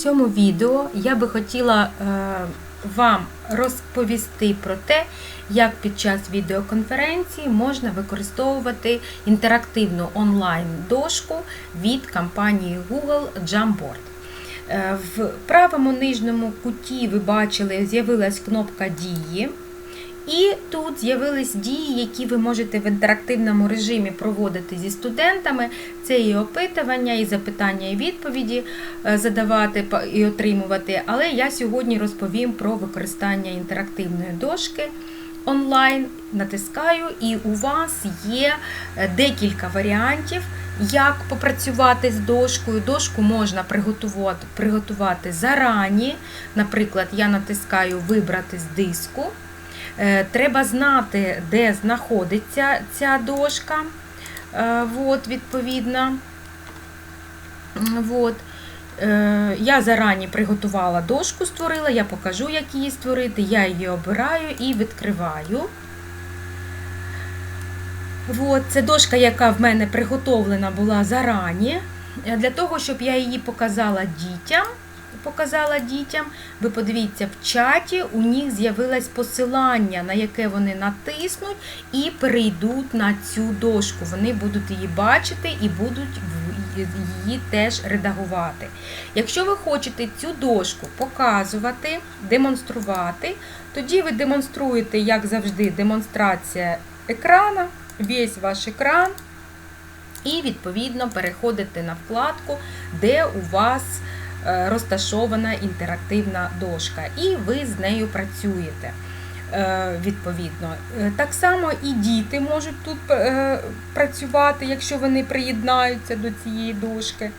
цьому відео я би хотіла е, вам розповісти про те, як під час відеоконференції можна використовувати інтерактивну онлайн-дошку від компанії Google Jamboard. Е, В правому нижньому куті ви бачили, з'явилась кнопка Дії. І тут з'явились дії, які ви можете в інтерактивному режимі проводити зі студентами. Це і опитування, і запитання, і відповіді е, задавати і отримувати. Але я сьогодні розповім про використання інтерактивної дошки онлайн. Натискаю, і у вас є е, декілька варіантів, як попрацювати з дошкою. Дошку можна приготувати, приготувати зарані. Наприклад, я натискаю Вибрати з диску. Е, Треба знати, де знаходиться ця дошка. Е, Вот, відповідно. М, Вот. Е, Я зарані приготувала дошку, створила, я покажу, як її створити. Я її обираю і відкриваю. Вот, це дошка, яка в мене приготовлена була зарані. Для того, щоб я її показала дітям, показала дітям, ви подивіться, в чаті у них з'явилось посилання, на яке вони натиснуть і перейдуть на цю дошку. Вони будуть її бачити і будуть її теж редагувати. Якщо ви хочете цю дошку показувати, демонструвати, тоді ви демонструєте, як завжди, демонстрація екрана, весь ваш екран. І, відповідно, переходите на вкладку, де у вас розташована інтерактивна дошка, і ви з нею працюєте. е, Відповідно, Е, так само і діти можуть тут е, працювати, якщо вони приєднаються до цієї дошки.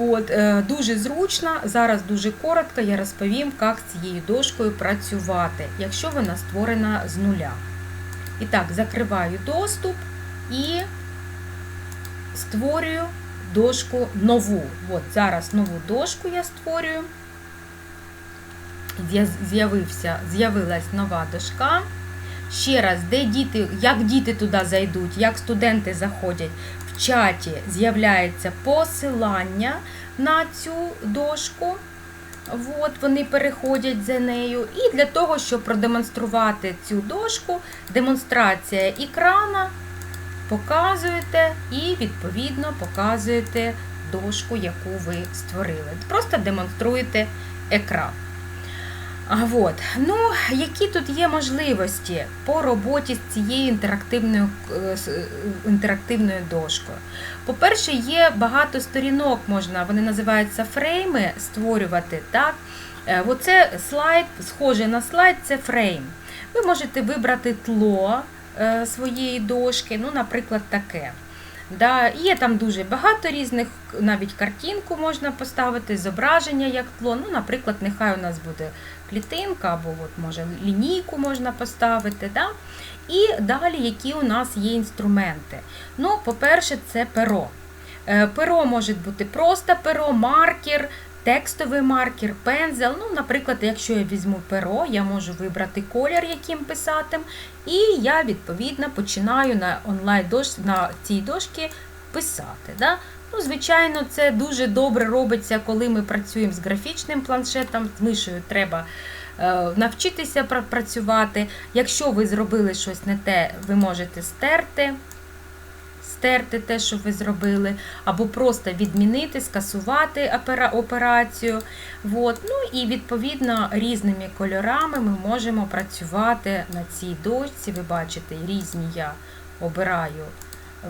От, е, дуже зручно, зараз дуже коротко я розповім, як з цією дошкою працювати, якщо вона створена з нуля. І так, закриваю доступ і створюю дошку нову. От зараз нову дошку я створюю. З'явилась нова дошка. Ще раз, де діти, як діти туди зайдуть, як студенти заходять, в чаті з'являється посилання на цю дошку. От вони переходять за нею. І для того, щоб продемонструвати цю дошку, демонстрація екрана, показуєте і, відповідно, показуєте дошку, яку ви створили. Просто демонструєте екран. А от, ну, які тут є можливості по роботі з цією інтерактивною, е, е, інтерактивною дошкою? По-перше, є багато сторінок, можна, вони називаються фрейми, створювати. так? Е, Оце слайд, схоже на слайд, це фрейм. Ви можете вибрати тло своєї дошки, ну, наприклад, таке. Да, Є там дуже багато різних, навіть картинку можна поставити, зображення як тло. Ну, Наприклад, нехай у нас буде клітинка, або от, може лінійку можна поставити. Да? І далі, які у нас є інструменти. Ну, По-перше, це перо. Е, Перо може бути просто перо, маркер, текстовий маркер, пензел. Ну, Наприклад, якщо я візьму перо, я можу вибрати колір, яким писати, і я, відповідно, починаю на онлайн на цій дошці писати. Да? Ну, Звичайно, це дуже добре робиться, коли ми працюємо з графічним планшетом, з мишею треба е, навчитися працювати. Якщо ви зробили щось не те, ви можете стерти. Стерти те, що ви зробили, або просто відмінити, скасувати операцію. От. Ну і відповідно різними кольорами ми можемо працювати на цій дошці. Ви бачите, різні я обираю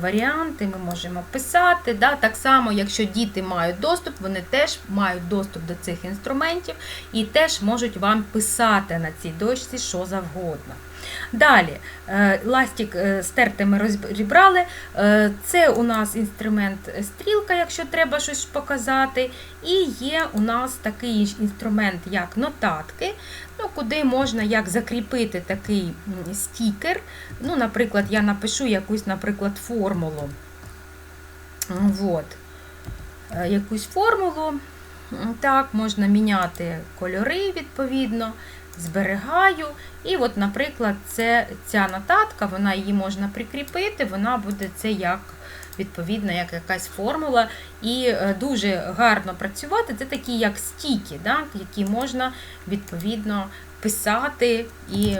варіанти, ми можемо писати. Да? Так само, якщо діти мають доступ, вони теж мають доступ до цих інструментів і теж можуть вам писати на цій дошці що завгодно. Далі, е, ластик е, стерти ми розібрали. Е, Це у нас інструмент стрілка, якщо треба щось показати. І є у нас такий інструмент, як нотатки, ну, куди можна як закріпити такий стікер. Ну, Наприклад, я напишу якусь, наприклад, формулу. Вот. Е, Якусь формулу. Так, можна міняти кольори відповідно, зберігаю. І от, наприклад, це, ця нотатка, вона її можна прикріпити, вона буде це як відповідно, як якась формула. І е, дуже гарно працювати. Це такі як стіки, да, які можна відповідно писати і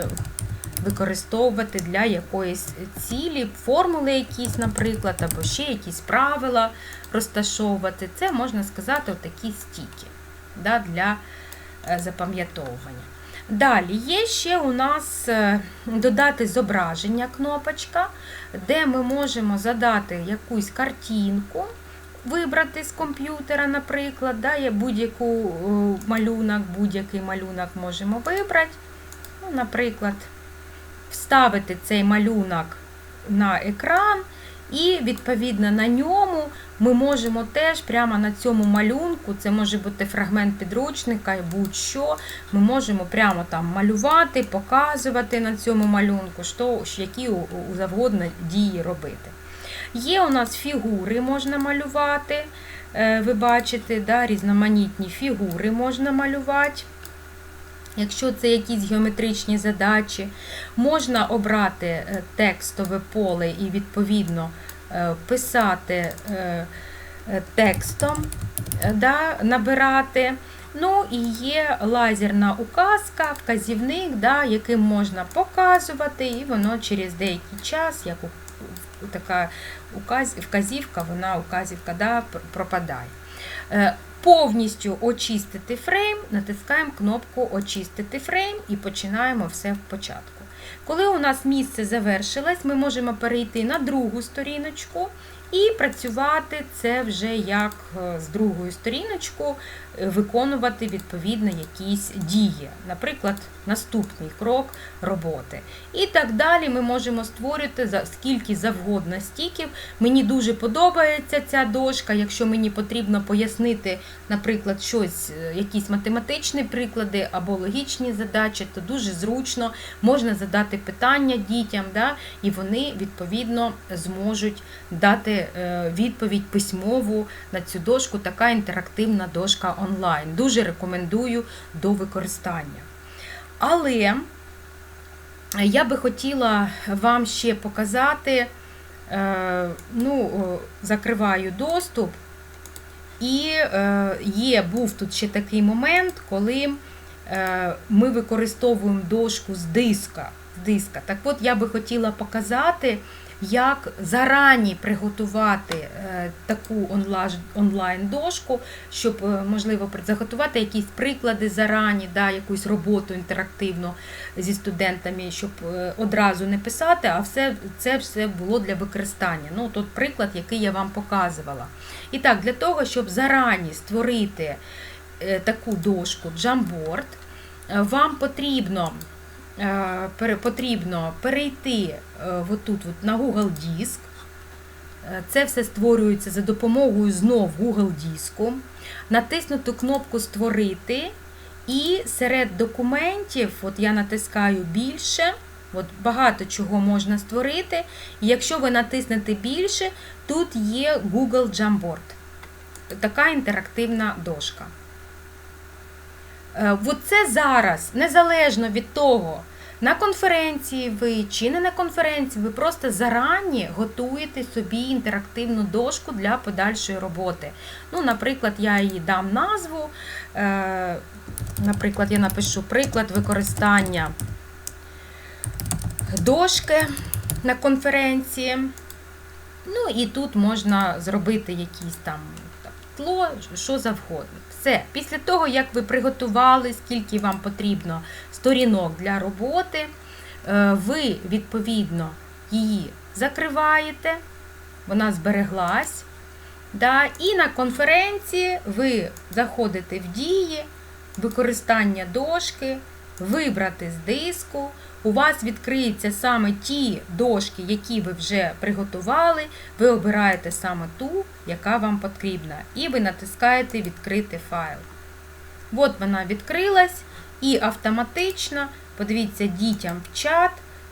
використовувати для якоїсь цілі, формули якісь, наприклад, або ще якісь правила розташовувати. Це можна сказати отакі стіки да, для е, запам'ятовування. Далі є ще у нас е, додати зображення кнопочка, де ми можемо задати якусь картинку, вибрати з комп'ютера, наприклад, да, будь-яку е, малюнок, будь-який малюнок можемо вибрати. Ну, Наприклад, вставити цей малюнок на екран, і відповідно на ньому ми можемо теж прямо на цьому малюнку, це може бути фрагмент підручника і будь-що, ми можемо прямо там малювати, показувати на цьому малюнку, що, які завгодно дії робити. Є у нас фігури, можна малювати. е, Ви бачите, да, різноманітні фігури можна малювати. Якщо це якісь геометричні задачі, можна обрати е, текстове поле і відповідно писати е, е, текстом, е, да, набирати. Ну і є лазерна указка, вказівник, да, яким можна показувати, і воно через деякий час, як така указ, вказівка, вона указівка да, пропадає. Е, Повністю очистити фрейм, натискаємо кнопку Очистити фрейм і починаємо все спочатку. Коли у нас місце завершилось, ми можемо перейти на другу сторіночку і працювати це вже як е, з другою сторіночку, виконувати відповідно якісь дії, наприклад, наступний крок роботи. І так далі ми можемо створити за скільки завгодно стіків. Мені дуже подобається ця дошка. Якщо мені потрібно пояснити, наприклад, щось, е, якісь математичні приклади або логічні задачі, то дуже зручно можна задати питання дітям, да, і вони відповідно зможуть дати е, відповідь письмову на цю дошку. Така інтерактивна дошка онлайн. Дуже рекомендую до використання. Але я би хотіла вам ще показати, е, ну, закриваю доступ, і е, є, був тут ще такий момент, коли е, ми використовуємо дошку з диска. з диска. Так от я би хотіла показати, як зарані приготувати е, таку онлайн-дошку, щоб, е, можливо, заготувати якісь приклади зарані, да, якусь роботу інтерактивну зі студентами, щоб е, одразу не писати, а все, це все було для використання. Ну, тут приклад, який я вам показувала. І так, для того, щоб зарані створити таку дошку е, вам потрібно, потрібно перейти е, отут, от на Google Диск. Е, Це все створюється за допомогою знов Google Диску. Натиснути кнопку Створити. І серед документів, от я натискаю більше, от багато чого можна створити. І якщо ви натиснете більше, тут є Google Jamboard. Така інтерактивна дошка. Е, От це зараз, незалежно від того, на конференції ви чи не на конференції, ви просто зарані готуєте собі інтерактивну дошку для подальшої роботи. Ну, Наприклад, я їй дам назву. е, Наприклад, я напишу приклад використання дошки на конференції. Ну і тут можна зробити якісь там тло, що завгодно. Все. Після того, як ви приготували, скільки вам потрібно сторінок для роботи, е, ви відповідно її закриваєте, вона збереглась. Да, і на конференції ви заходите в дії, використання дошки, вибрати з диску. У вас відкриються саме ті дошки, які ви вже приготували. Ви обираєте саме ту, яка вам потрібна, і ви натискаєте Відкрити файл. От вона відкрилась, і автоматично, подивіться, дітям в чат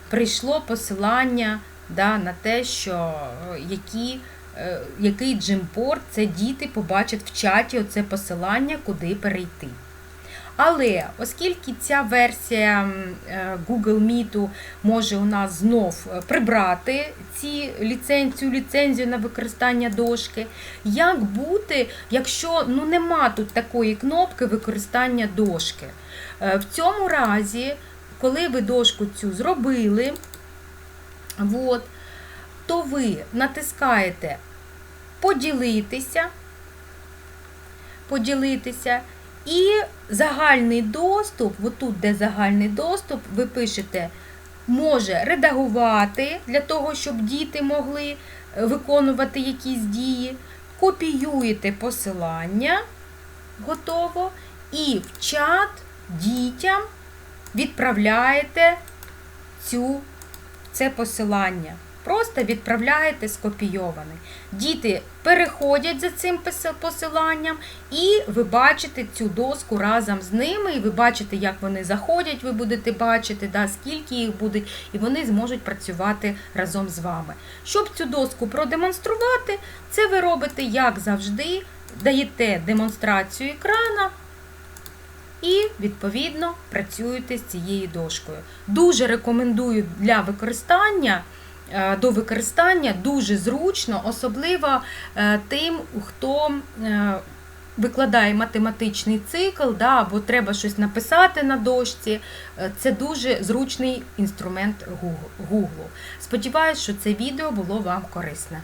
прийшло посилання да, на те, що е, які, е, який джимпорт це діти побачать в чаті оце посилання, куди перейти. Але оскільки ця версія е, Google Meet може у нас знов е, прибрати ці ліцен... цю ліцензію на використання дошки, як бути, якщо ну, нема тут такої кнопки використання дошки? Е, В цьому разі, коли ви дошку цю зробили, от, то ви натискаєте поділитися, поділитися, і загальний доступ, отут, де загальний доступ, ви пишете, може редагувати для того, щоб діти могли е, виконувати якісь дії. Копіюєте посилання, готово, і в чат дітям відправляєте цю, це посилання. Просто відправляєте скопійований. Діти переходять за цим посиланням, і ви бачите цю доску разом з ними, і ви бачите, як вони заходять, ви будете бачити, да, скільки їх буде, і вони зможуть працювати разом з вами. Щоб цю доску продемонструвати, це ви робите, як завжди, даєте демонстрацію екрана. І, відповідно, працюєте з цією дошкою. Дуже рекомендую для використання, до використання дуже зручно, особливо е, тим, хто е, викладає математичний цикл, да, або треба щось написати на дошці. Е, Це дуже зручний інструмент Гуглу. Сподіваюсь, що це відео було вам корисне.